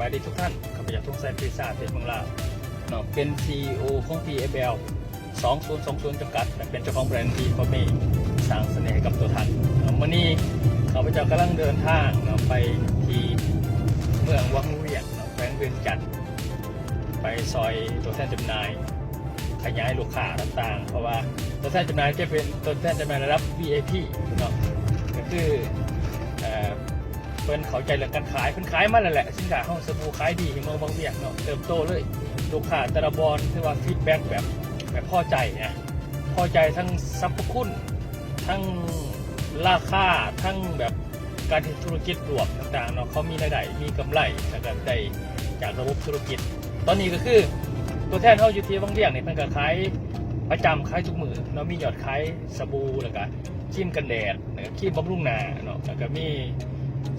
บายดีทุกท่านข้าพเจ้าทุ่งแซนปรีศาจเพชรเมืองลาวเนาะเป็น CEO ของ PFL 2020จำกัดและเป็นเจ้าของแบรนด์ดีฟอร์เมสร้างเสน่ห์ให้กับตัวท่านเนาะมื่อนี้ข้าพเจ้ากำลังเดินทางเนาะไปที่เมืองวังเวียงเนาะแขวงเวียงจันทร์ไปซอยตัวแทนจำหน่าย ขยายลูกค้าต่างๆ เพราะว่าตัวแทนจำหน่ายจะเป็นตัวแทนจำหน่ายระดับ VIP เนาะก็คือ เพิ่นเข้าใจเรื่องการขายเพิ่นขายมาแล้วแหละสินค้าห้องสบู่ขายดีเมืองบางเวียงเนาะเติบโตเลย ลูกค้าแต่ละบอลคือว่าฟีดแบ็กแบบแบบพอใจนะพอใจทั้งสรรพคุณ ทั้งราคาทั้งแบบการธุรกิจรวมต่างๆเนาะเขามีรายได้มีกำไรแล้วก็ได้จากระบบธุรกิจ ตอนนี้ก็คือตัวแทนเขาอยู่ที่บางเวียงเนี่ยมันก็ขายประจำขายทุกมือเนาะมียอดขายสบู่แล้วก็ครีมกันแดดแล้วก็ครีมบำรุงหน้าเนาะแล้วก็มี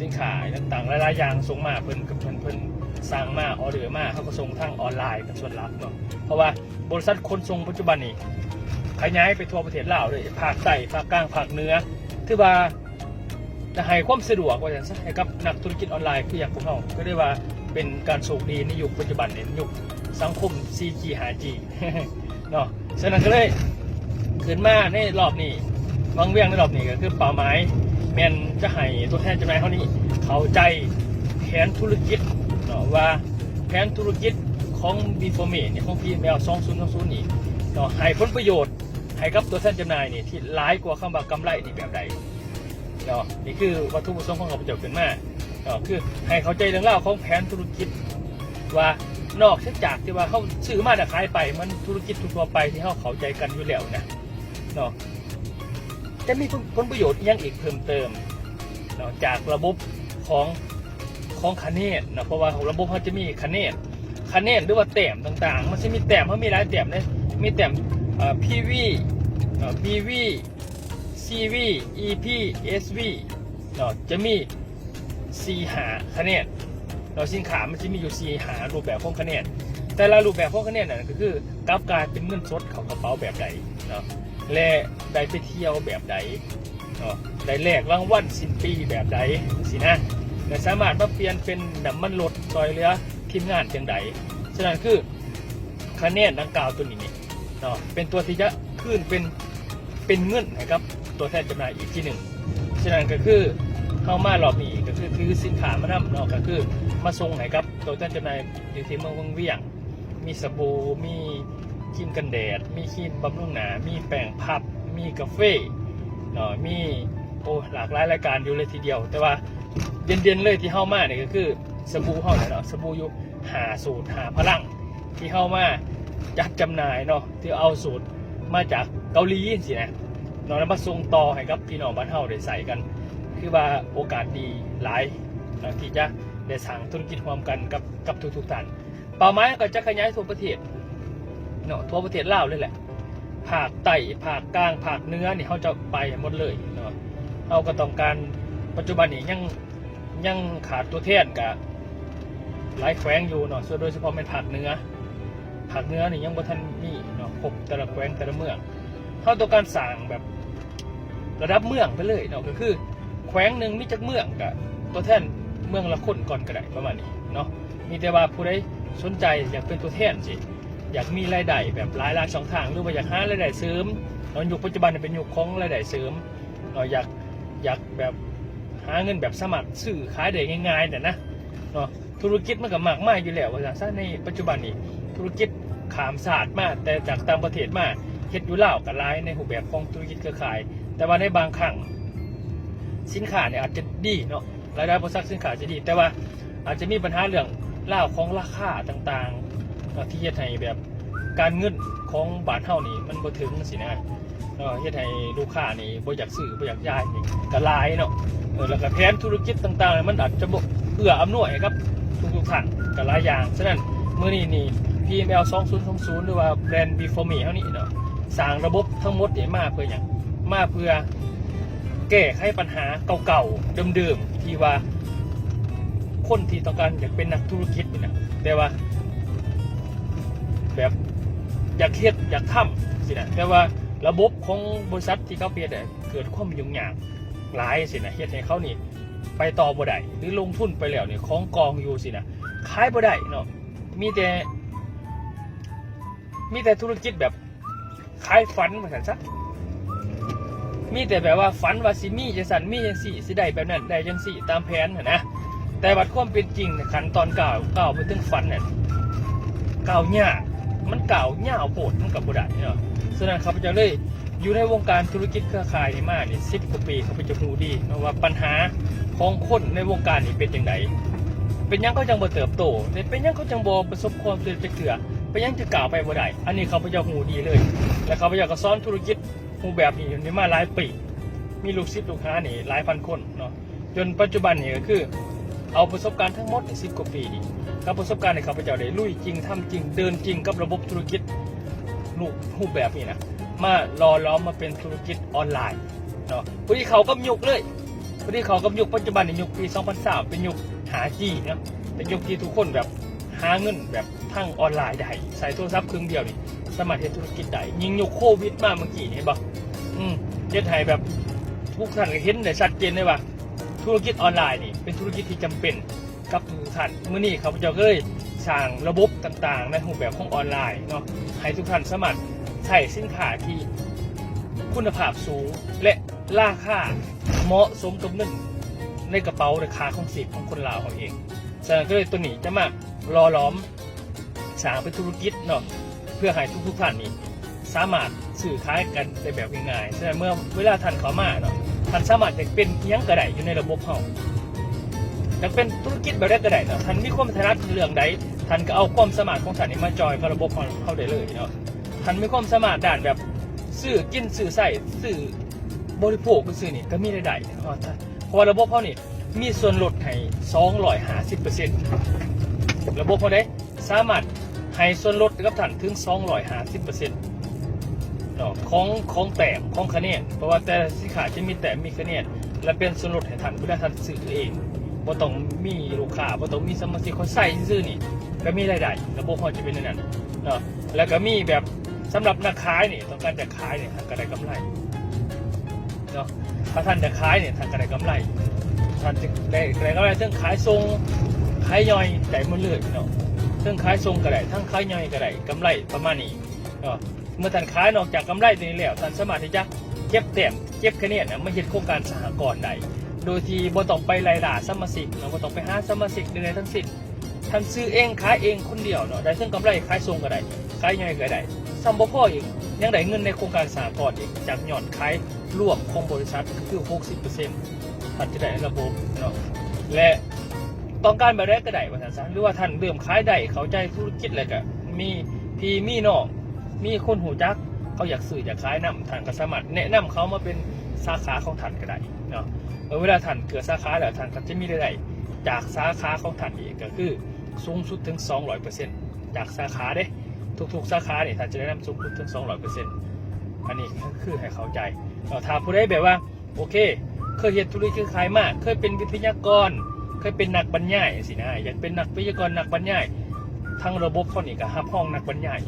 สินค้าต่างๆหลายๆอย่างส่งมาเพิ่นกับเพิ่นเพิ่นสั่งมาออเดอร์มาเขาก็ส่งทางออนไลน์เป็นส่วนหลักเนาะเพราะว่าบริษัทขนส่งปัจจุบันนี้ขยายไปทั่วประเทศลาวเลยภาคใต้ภาคกลางภาคเหนือคือว่าจะให้ความสะดวกว่าอย่างซะให้กับนักธุรกิจออนไลน์คืออย่างพวกเราก็ได้ว่าเป็นการโชคดีในยุคปัจจุบันเนี่ยยุคสังคม 4G 5G เนาะฉะนั้นก็เลยขึ้นมาในรอบนี้วางเวียงในรอบนี้ก็คือเป้าหมาย แมนจะให้ตัวแทนจำหน่ายเขานี้ เข้าใจแผนธุรกิจเนาะว่าแผนธุรกิจของ b ี f o r m e เนี่ยของ PML 2020นี่เนาะให้ผลประโยชน์ให้กับตัวแทนจำหน่ายนี่ที่ร้ายกว่าคำว่ากำไรนี่แบบใดเนาะนี่คือวัตถุประสงค์ของข้าพเจ้าขึ้นมาเนาะคือให้เข้าใจเรื่องราวของแผนธุรกิจว่านอกจากที่ว่าเขาซื้อมาแต่ขายไปมันธุรกิจทั่วไปที่เขาเข้าใจกันอยู่แล้วนะเนาะ จะมีผลประโยชน์ยังอีกเพิ่มเติมเนาะจากระบบของของคะแนนเนาะเพราะว่าของระบบเขาจะมีคะแนนคะแนนหรือว่าแต้มต่างๆ มันจะมีแต้มเขามีหลายแต้มเลยมีแต้มเอ่อ PV เนาะ PV CV EP SV เนาะจะมี4หาคะแนนเราสินค้ามันจะมีอยู่สี่หารูปแบบของคะแนนแต่ละรูปแบบของคะแนนนั่นก็คือกลับกายเป็นเงินสดเข้ากระเป๋าแบบใดเนาะ และได้ไปเที่ยวแบบใดได้แลกรางวัลสิ้นปีแบบใดสินะและสามารถมาเปลี่ยนเป็นน้ำมันลดซอยเหลือทีมงานจังใดฉะนั้นคือคะแนนดังกล่าวตัวนี้นี่เนาะเป็นตัวที่จะขึ้นเป็นเป็นเงินให้กับตัวแทนจำหน่ายอีกที่หนึ่งฉะนั้นก็คือเข้ามารอบนี้ก็คือคือสินค้ามานำเนาะก็คือมาส่งให้กับตัวแทนจำหน่ายอยู่ที่เมืองวังเวียง มีสบู่มี ครีมกันแดด มีครีมบำรุงหนา มีแป้งพับ มีกาแฟเนาะมีโอ้หลากหลายรายการอยู่เลยทีเดียว แต่ว่าเด่นๆเลยที่เข้ามาเนี่ยก็คือสบู่เข้าเนี่ยเนาะสบู่อยู่หาสูตรหาพลัง ที่เข้ามาจัดจำหน่ายเนาะที่เอาสูตรมาจากเกาหลีสินะเนาะแล้วมาส่งต่อให้กับพี่น้องบ้านเฮาได้ใส่กัน คือว่าโอกาสดีหลายนะที่จะได้สั่งธุรกิจร่วมกันกับกับทุกๆท่านเป้าหมายก็จะขยายทั่วประเทศ เนาะทั่วประเทศลาวเลยแหละภาคใต้ภาคกลางภาคเนื้อนี่เขาจะไปหมดเลยเนาะเราก็ต้องการปัจจุบันนี้ยังยังขาดตัวแทนกับหลายแขวงอยู่เนาะส่วนโดยเฉพาะเป็นภาคเนื้อภาคเนื้อนี่ยังบ่ทันมีเนาะครบแต่ละแขวงแต่ละเมืองเขาต้องการสั่งแบบระดับเมืองไปเลยเนาะก็คือ แขวงหนึ่งมีจักเมืองกับตัวแทนเมืองละคนก่อนก็ได้ประมาณนี้เนาะมีแต่ว่าผู้ใดสนใจอยากเป็นตัวแทนสิ อยากมีรายได้แบบหลายหลายช่องทางหรือว่าอยากหารายได้เสริมเนาะยุคปัจจุบันเนี่ยเป็นยุคของรายได้เสริมเนาะอยากอยากแบบหาเงินแบบสมัครซื้อขายได้ง่ายๆแต่นะเนาะธุรกิจมันก็มากมายอยู่แล้วว่าซะในปัจจุบันนี้ธุรกิจขามศาสตร์มากแต่จากต่างประเทศมากเฮ็ดอยู่เล่ากับหลายในรูปแบบของธุรกิจเครือข่าย แต่ว่าในบางครั้งสินค้าเนี่ยอาจจะดีเนาะรายได้บริษัทสินค้าจะดี แต่ว่าอาจจะมีปัญหาเรื่องเล่าของราคาต่างๆ ที่เฮ็ดให้แบบการเงินของบาทเท่านี้มันบ่ถึงสินะเนาะเฮ็ดให้ลูกค้านี่บ่อยากซื้อบ่อยากย้ายนี่ก็หลายเนาะเออแล้วก็แผนธุรกิจต่างๆ มันอาจจะบ่เอื้ออำนวยให้กับทุกๆท่านก็หลายอย่างฉะนั้นมื้อนี้นี่ PML 2020หรือว่าแบรนด์ Before Me เฮานี่เนาะสร้างระบบทั้งหมดนี่มาเพื่อหยังมาเพื่อแก้ไขปัญหาเก่าๆเดิมๆที่ว่าคนที่ต้องการอยากเป็นนักธุรกิจนี่นะแต่ว่า แบบอยากเฮ็ดอยากทำสินะแต่ว่าระบบของบริษัทที่เขาเปลี่ยนเนี่ยเกิดความยุ่งยากหลายสินะเฮ็ดให้เขานี่ไปต่อบ่ได้หรือลงทุนไปแล้วเนี่ยของกองอยู่สินะขายบ่ได้เนาะมีแต่ มีแต่ธุรกิจแบบขายฝันเหมือนกันซะมีแต่แบบว่าฝันว่าสิมีจังสันมีจังสี่สิได้แบบนั้นได้จังสี่ ตามแผนนะแต่วัดความเป็นจริงขันตอนเก่าวก่าไปถึงฝันเนี่ยเก่าวยาก มันเก่าวยาวโปดมันกับบ่ได้เนาะฉะนั้นเขาพเจ้าเลยอยู่ในวงการธุรกิจเครือข่ายนี่มานี่สิบกว่าปีเขาพเจ้ารู้ดีนะว่าปัญหาของคนในวงการนี่เป็นอย่างไรเป็นยังเขาจังบ่เติบโตเป็นยังเขาจังบ่ประสบความสำเร็จเถื่อเป็นยังจะกล่าวไปบ่ได้อันนี้เขาพเจ้าหูดีเลย และเขาพเจ้าก็สอนธุรกิจหูแบบนี้อยู่นี่มาหลายปี มีลูกศิษย์ลูกค้านี่หลายพันคนเนาะจนปัจจุบันนี่ก็คือ เอาประสบการณ์ทั้งหมดสิบกว่าปีนี่ กับประสบการณ์ในเขาพเจ้าได้ลุยจริงทำจริงเดินจริงกับระบบธุรกิจรูปรูปแบบนี้นะมารอล้อมมาเป็นธุรกิจออนไลน์เนาะพอดีเขาก็ยุคเลยพอดีเขาก็ยุคปัจจุบันในยุคปี 2003 เป็นยุคหาจีเนาะเป็นยุคที่ทุกคนแบบหาเงินแบบทั้งออนไลน์ได้ใส่โทรศัพท์เครื่องเดียวนี่สามารเฮ็ดธุรกิจได้ยิงยุคโควิดมาเมื่อกี้นี่เห็นปะอืมเฮ็ดให้แบบทุกท่านก็เห็นได้ชัดเจนเลยว่าธุรกิจออนไลน์นี่เป็นธุรกิจที่จำเป็น กับทุกท่านเมื่อนี้เขาพเจ้าเลยสร้างระบบต่างๆ ในรูปแบบของออนไลน์เนาะให้ทุกท่านสามารถใช้สินค้าที่คุณภาพสูงและราคาเหมาะสมกับเงินในกระเป๋าราคาของสิบของคนลาวเขาเองฉะนั้นก็เลยตัวนี้จะมารอล้อมสร้างเป็นธุรกิจเนาะเพื่อให้ทุกๆท่านนี่สามารถสื่อขายกันได้แบบง่ายๆฉะนั้นเมื่อเวลาท่านเขามาเนาะท่านสามารถจะเป็นยังกระไดอยู่ในระบบเขา อยากเป็นธุรกิจแบบใดกระไดเนาะท่านมีความถนัดเรื่องใดท่านก็เอาความสามารถของท่านนี่มาจอยกับระบบของเขาได้เลยเนาะท่านมีความสามารถด้านแบบซื้อกินซื้อใส่ซื้อบริโภคก็ซื้อนี่ก็มีได้ได้เนาะเพราะระบบเขานี่มีส่วนลดให้250%ระบบเขาได้สามารถให้ส่วนลดกับท่านถึง 250%เนาะของของแต้มของคะแนนเพราะว่าแต่สินค้าจะมีแต้มมีคะแนนและเป็นส่วนลดให้ท่านเพื่อท่านซื้อเอง บ่ต้องมีลูกค้าบ่ต้องมีสมาชิกเขาใส่ซื้อนี่ ก็มีรายได้ระบบเขาจะเป็นอย่างนั้นเนาะแล้วก็มีแบบสำหรับนักขายนี่ต้องการจะขายเนี่ยทานก็ได้กำไรเนาะถ้าท่านจะขายเนี่ยทานก็ได้กำไรท่านจะได้ไดก็ได้ทั้งขายทรงขายย่อยได้หมดเลยเนาะทั้งขายทรงก็ได้ทั้งขายย่อยก็ได้กำไรประมาณนี้เนาะเมื่อท่านขายนอกจากกำไรตัวนี้แล้วท่านสามารถที่จะเก็บแต้มเก็บคะแนนนะมาเฮ็ดโครงการสหกรณ์ได้ โดยที่บ่ต้องไปไล่ล่าสมาชิกเนาะบ่ต้องไปหาสมาชิกใดๆทั้งสิ้นท่านซื้อเองขายเองคนเดียวเนาะได้ทั้งกำไรขายทรงก็ได้ขายย่อยก็ได้ซ้ำบ่พออีกยังได้เงินในโครงการสหกรณอีกจากยอดขายรวมของบริษัทก็คือ 60%ท่านจะได้ระบบเนาะและต้องการแบบแรกก็ได้ว่าท่านหรือว่าท่านเริ่มขายได้เข้าใจธุรกิจอะไรก็มีพี่มีน้องมีคนหูจักเขาอยากซื้ออยากขายนํท่านก็สามารถแนะนำเขามาเป็นสาขาของท่านก็ได้เนาะ เวลาท่านเกิดสาขาแล้วท่านก็จะมีรายได้จากสาขาของท่านเอีกก็คือสูงสุดถึง 200%จากสาขาเด้ทุกๆ สาขาเนี่ยท่านจะได้นำสูงสุดถึง 200%อันนี้คือให้เข้าใจเนาถ้าผู้ใดแบบว่าโอเค เคยเห็นธุรกิจขายมาก เคยเป็นวิทยากร เคยเป็นนักบรรยายสินะอยากเป็นนักวิทยากรนักบรรยายทั้งระบบเขานี่ก็ฮับห้องนักบรรยาย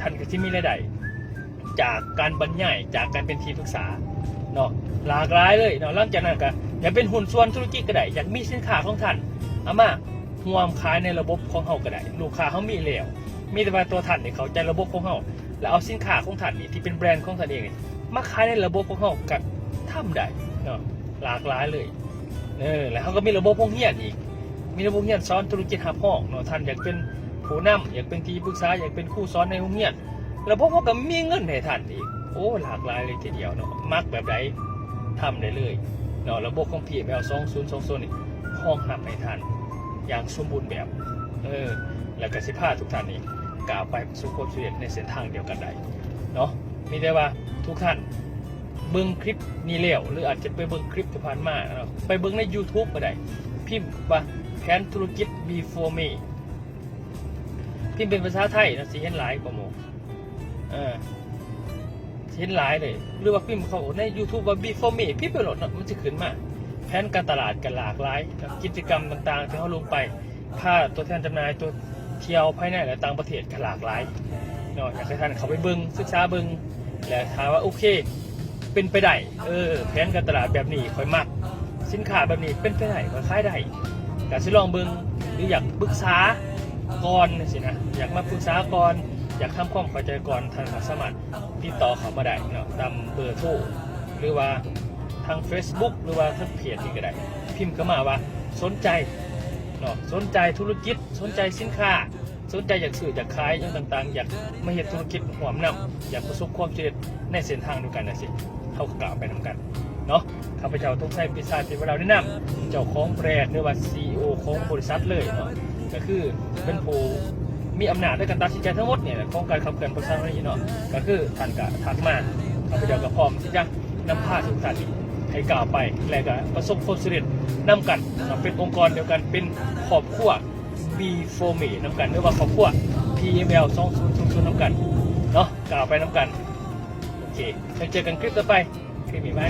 ท่านก็ที่มีรายได้ จากการบรรยายจากการเป็นที่ปรึกษาเนาะหลากหลายเลยเนาะหลังจากนั้นก็อยากเป็นหุ้นส่วนธุรกิจก็ได้อยากมีสินค้าของท่านอามาห่วมขายในระบบของเขาก็ได้ลูกค้าเขามีแล้วมีแต่ว่าตัวท่านนี่เขาใจระบบของเขาแล้วเอาสินค้าของท่านนี่ที่เป็นแบรนด์ของท่านเองนี่มาขายในระบบของเขากับทำได้เนาะหลากหลายเลยเออแล้วเขาก็มีระบบพงเฮียนอีก มีระบบเฮียนสอนธุรกิจหับห้องเนาะท่านอยากเป็นผู้นำอยากเป็นที่ปรึกษาอยากเป็นครูสอนในโรงเรียน ระบบเขาก็มีเงินให้ท่านอีก โอ้หลากหลายเลยทีเดียวเนาะมักแบบใดทำได้เลยเนาะระบบของ PML 2020นี่ห้องหับให้ท่านอย่างสมบูรณ์แบบเออแล้วก็สิพาทุกท่านนี่กล่าวไปสู่ความสำเร็จในเส้นทางเดียวกันได้เนาะมีแต่ว่าทุกท่านเบิ้งคลิปนี้แล้วหรืออาจจะไปเบิ้งคลิปที่ผ่านมาเนาะไปเบิ้งใน YouTube ก็ได้พิมพ์ว่าแผนธุรกิจ before me พิมพ์เป็นภาษาไทยนะสิเห็นหลายกว่าโม เออสิเห็นหลายเลยหรือว่าพิมพ์เขาใน YouTube ว่า before me พิมพ์ไปโหลดเนาะมันจะขึ้นมาแผนการตลาดกันหลากหลายกิจกรรมต่างๆ ที่เขาลงไปค่าตัวแทนจำหน่ายตัวเที่ยวภายในและต่างประเทศกันหลากหลายเนาะอยากให้ท่านเขาไปเบิ้งศึกษาเบิ้งแล้วถามว่าโอเค เป็นไปได้เออแผนการตลาดแบบนี้ค่อยมัก สินค้าแบบนี้เป็นไปได้ค่อยขายได้แต่สิลองเบิงหรืออยากปรึกษาก่อนสินะอยากมาปรึกษาก่อน อยากทำความเข้าใจก่อนทางสามารติดต่อเขามาได้เนาะตามเบอร์โทรหรือว่าทาง Facebook หรือว่าทางเพจนี่ก็ได้ พิมพ์เข้ามาว่าสนใจเนาะสนใจธุรกิจ สนใจสินค้า สนใจอยากสื่ออยากขายอย่างต่างๆ อยากมาเห็นธุรกิจหัวมนำอยากประสบความสำเร็จในเส้นทางเดียวกันนะสิเขากล่าวไปนำกันเนาะข้าพเจ้าต้องใช้ปีศาจที่เราแนะนำเจ้าของแบรนด์หรือว่า CEO ของบริษัทเลยเนาะก็คือเป็นผู้ มีอำนาจในการตัดสินใจทั้งหมดเนี่ยของการขับเคลื่อนบริษัทนี้เนาะก็คือท่านก็ทักมาข้าพเจ้าก็พร้อมที่จะนำพาทุกท่านให้ก้าวไปและก็ประสบความสำเร็จนำกันเป็นองค์กรเดียวกันเป็นครอบครัว B f o r m e น้ำกันหรือว่าครอบครัว PML 2000น้ำกันเนาะกล่าวไปน้ำกันโอเคเจอกันคลิปต่อไปคลิปนี้ไหม